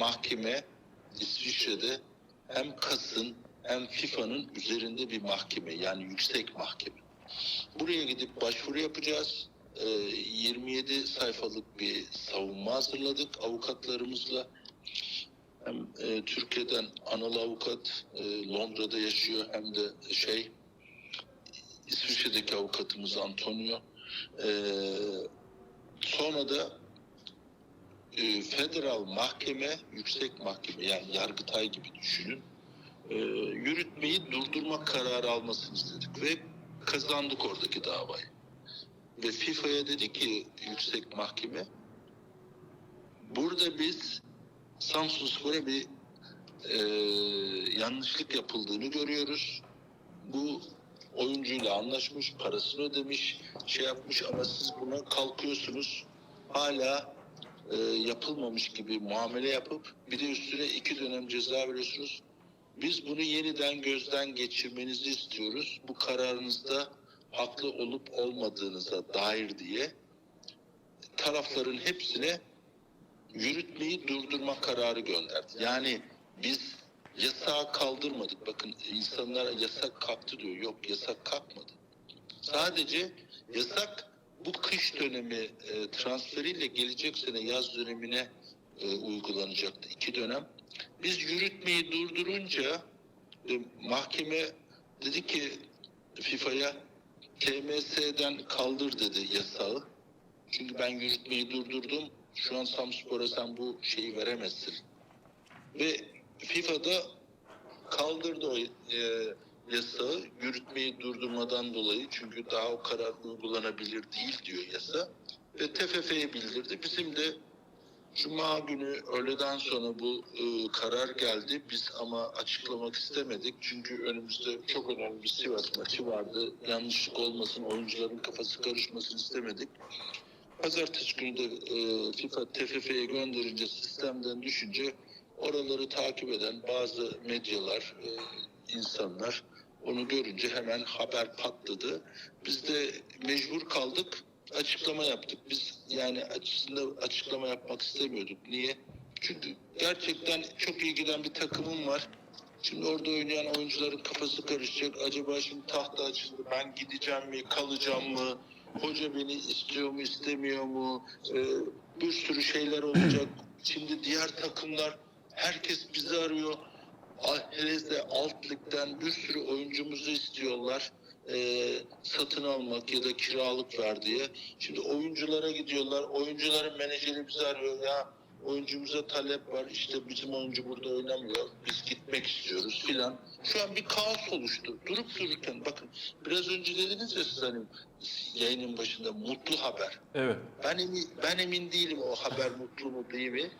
mahkeme İsviçre'de hem KAS'ın hem FIFA'nın üzerinde bir mahkeme yani yüksek mahkeme. Buraya gidip başvuru yapacağız. Ee, 27 sayfalık bir savunma hazırladık avukatlarımızla. Hem e, Türkiye'den Anıl avukat e, Londra'da yaşıyor hem de şey İsviçre'deki avukatımız Antonio. Ee, sonra da e, federal mahkeme, yüksek mahkeme yani Yargıtay gibi düşünün. e, yürütmeyi durdurma kararı almasını istedik ve kazandık oradaki davayı. Ve FIFA'ya dedi ki yüksek mahkeme burada biz Samsun Spor'a bir e, yanlışlık yapıldığını görüyoruz. Bu oyuncuyla anlaşmış, parasını ödemiş, şey yapmış ama siz buna kalkıyorsunuz. Hala e, yapılmamış gibi muamele yapıp bir de üstüne iki dönem ceza veriyorsunuz. Biz bunu yeniden gözden geçirmenizi istiyoruz. Bu kararınızda haklı olup olmadığınıza dair diye tarafların hepsine yürütmeyi durdurma kararı gönderdi. Yani biz yasağı kaldırmadık. Bakın insanlara yasak kalktı diyor. Yok yasak kalkmadı. Sadece yasak bu kış dönemi e, transferiyle gelecek sene yaz dönemine e, uygulanacaktı. iki dönem. Biz yürütmeyi durdurunca e, mahkeme dedi ki FIFA'ya TMS'den kaldır dedi yasağı. Çünkü ben yürütmeyi durdurdum. Şu an Samspor'a sen bu şeyi veremezsin. Ve FIFA'da kaldırdı o e, yasağı yürütmeyi durdurmadan dolayı çünkü daha o karar uygulanabilir değil diyor yasa ve TFF'ye bildirdi. Bizim de Cuma günü öğleden sonra bu e, karar geldi. Biz ama açıklamak istemedik. Çünkü önümüzde çok önemli bir Sivas maçı vardı. Yanlışlık olmasın, oyuncuların kafası karışmasın istemedik. Pazartesi günü de e, FIFA TFF'ye gönderince sistemden düşünce oraları takip eden bazı medyalar, e, insanlar onu görünce hemen haber patladı. Biz de mecbur kaldık, açıklama yaptık. Biz yani açısında açıklama yapmak istemiyorduk. Niye? Çünkü gerçekten çok iyi giden bir takımım var. Şimdi orada oynayan oyuncuların kafası karışacak. Acaba şimdi tahta açıldı. Ben gideceğim mi, kalacağım mı? Hoca beni istiyor mu, istemiyor mu? Ee, bir sürü şeyler olacak. Şimdi diğer takımlar herkes bizi arıyor. Hele de alt ligden bir sürü oyuncumuzu istiyorlar. Ee, satın almak ya da kiralık ver diye. Şimdi oyunculara gidiyorlar. Oyuncuların menajeri bizi arıyor. Ya oyuncumuza talep var. İşte bizim oyuncu burada oynamıyor. Biz gitmek istiyoruz filan. Şu an bir kaos oluştu. Durup dururken bakın biraz önce dediniz ya siz hani yayının başında mutlu haber. Evet. Ben emin, ben emin değilim o haber mutlu mu değil mi?